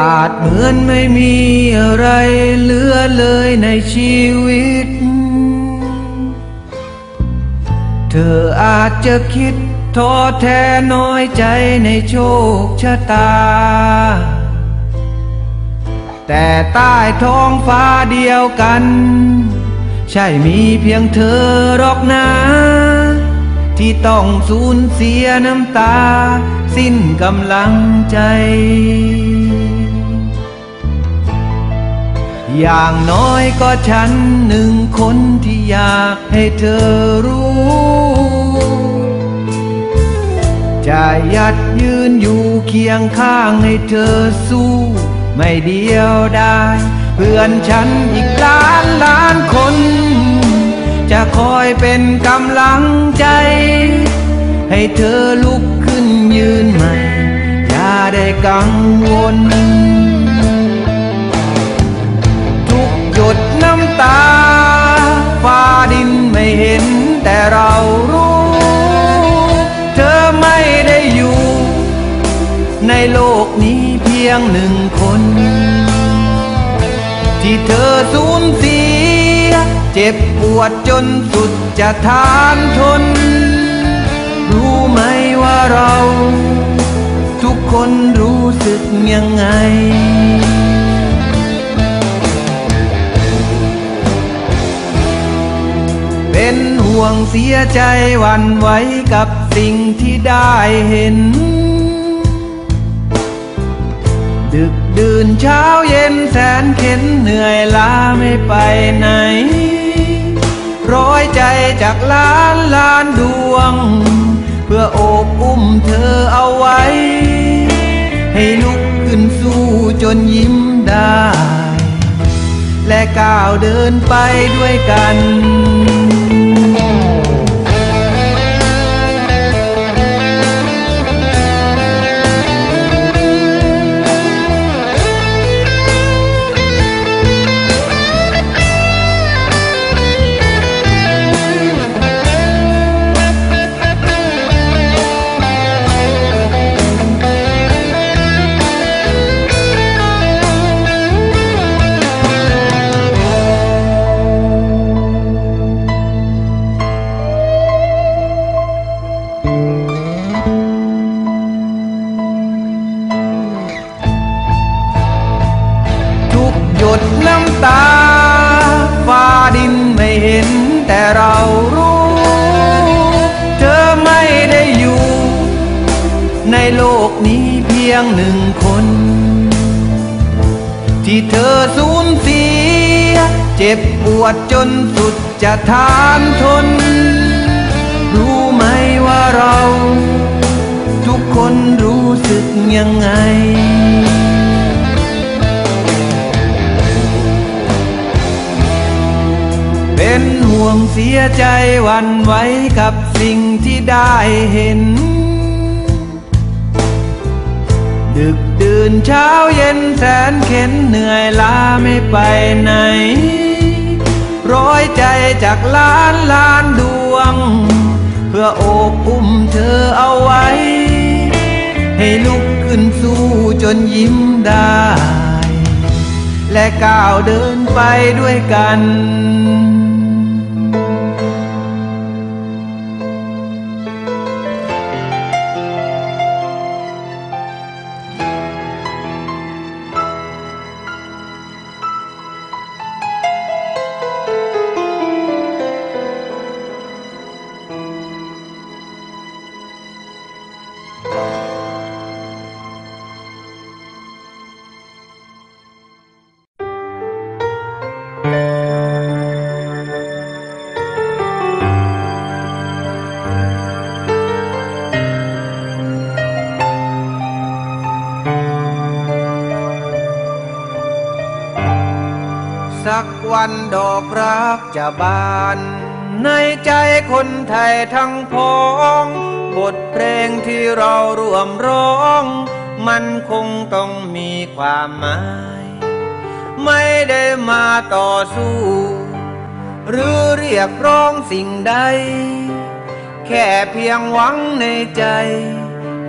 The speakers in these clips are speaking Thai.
อาจเหมือนไม่มีอะไรเหลือเลยในชีวิต เธออาจจะคิดท้อแท้น้อยใจในโชคชะตา แต่ใต้ท้องฟ้าเดียวกัน ใช่มีเพียงเธอหรอกนะ ที่ต้องสูญเสียน้ำตา สิ้นกำลังใจ อย่างน้อยก็ฉันหนึ่งคนที่อยากให้เธอรู้ จะยัดยืนอยู่เคียงข้างให้เธอสู้ ไม่เดียวได้ เพื่อนฉันอีกล้านล้านคน จะคอยเป็นกำลังใจ ให้เธอลุกขึ้นยืนใหม่ อย่าได้กังวล น้ำตาฟ้าดินไม่เห็นแต่เรารู้ เธอไม่ได้อยู่ ในโลกนี้เพียงหนึ่งคน ที่เธอสูญเสีย เจ็บปวดจนสุดจะทานทน รู้ไหมว่าเรา ทุกคนรู้สึกยังไง เป็นห่วงเสียใจวันไหวกับสิ่งที่ได้เห็น ดึกดื่นเช้าเย็นแสนเข็นเหนื่อยล้าไม่ไปไหน ร้อยใจจากล้านล้านดวง เพื่อโอบอุ้มเธอเอาไว้ ให้ลุกขึ้นสู้จนยิ้มได้ และก้าวเดินไปด้วยกัน เจ็บปวดจนสุดจะทานทน รู้ไหมว่าเรา ทุกคนรู้สึกยังไงเป็นห่วงเสียใจวันไหวกับสิ่งที่ได้เห็น ดึกดื่นเช้าเย็นแสนเข็นเหนื่อยล้าไม่ไปไหน ร้อยใจจากล้านล้านดวง เพื่อโอบอุ้มเธอเอาไว้ ให้ลุกขึ้นสู้จนยิ้มได้ และก้าวเดินไปด้วยกัน สักวันดอกรักจะบาน ในใจคนไทยทั้งพ้อง บทเพลงที่เราร่วมร้อง มันคงต้องมีความหมาย ไม่ได้มาต่อสู้ หรือเรียกร้องสิ่งใด แค่เพียงหวังในใจ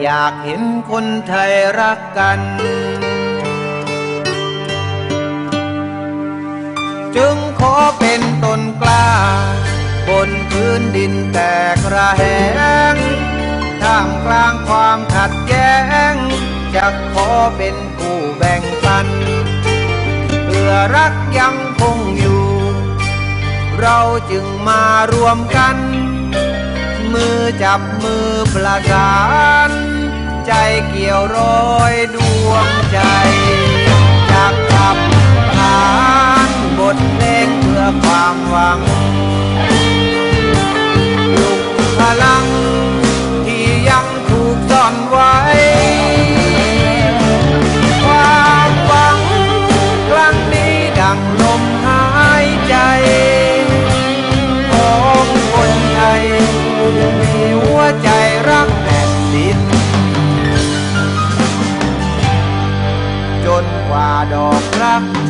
อยากเห็นคนไทยรักกัน จึงขอเป็นต้นกล้า บนพื้นดินแตกระแหงท่ามกลางความขัดแย้ง จะขอเป็นผู้แบ่งปัน เพื่อรักยังคงอยู่ เราจึงมารวมกัน มือจับมือประสาน ใจเกี่ยวร้อยดวงใจจากขับขา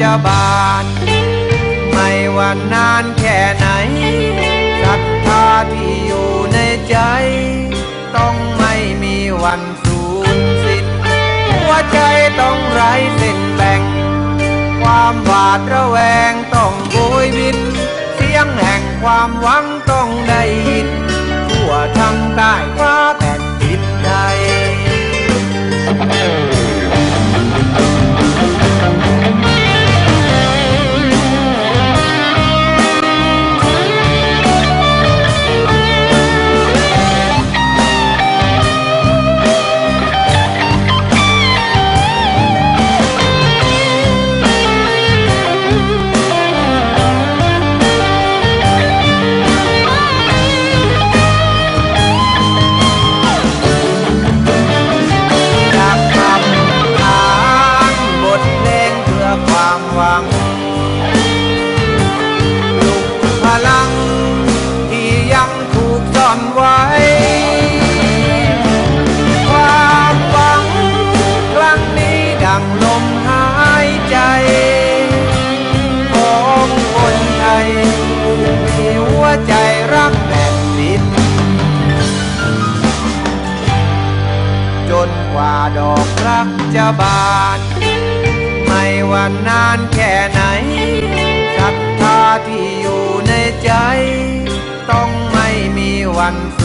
จะบาน ไม่ว่านานแค่ไหนศรัทธาที่อยู่ในใจ ต้องไม่มีวันสูญสิ้นหัวใจต้องไร้เส้นแบ่ง ความหวาดระแวงต้องโบยบิน เสียงแห่งความหวังต้องได้ยินทั่วทั้งใต้ฟ้าแผ่นดินไทย บาล ไม่ว่านานแค่ไหนศรัทธาที่อยู่ในใจ ต้องไม่มีวันส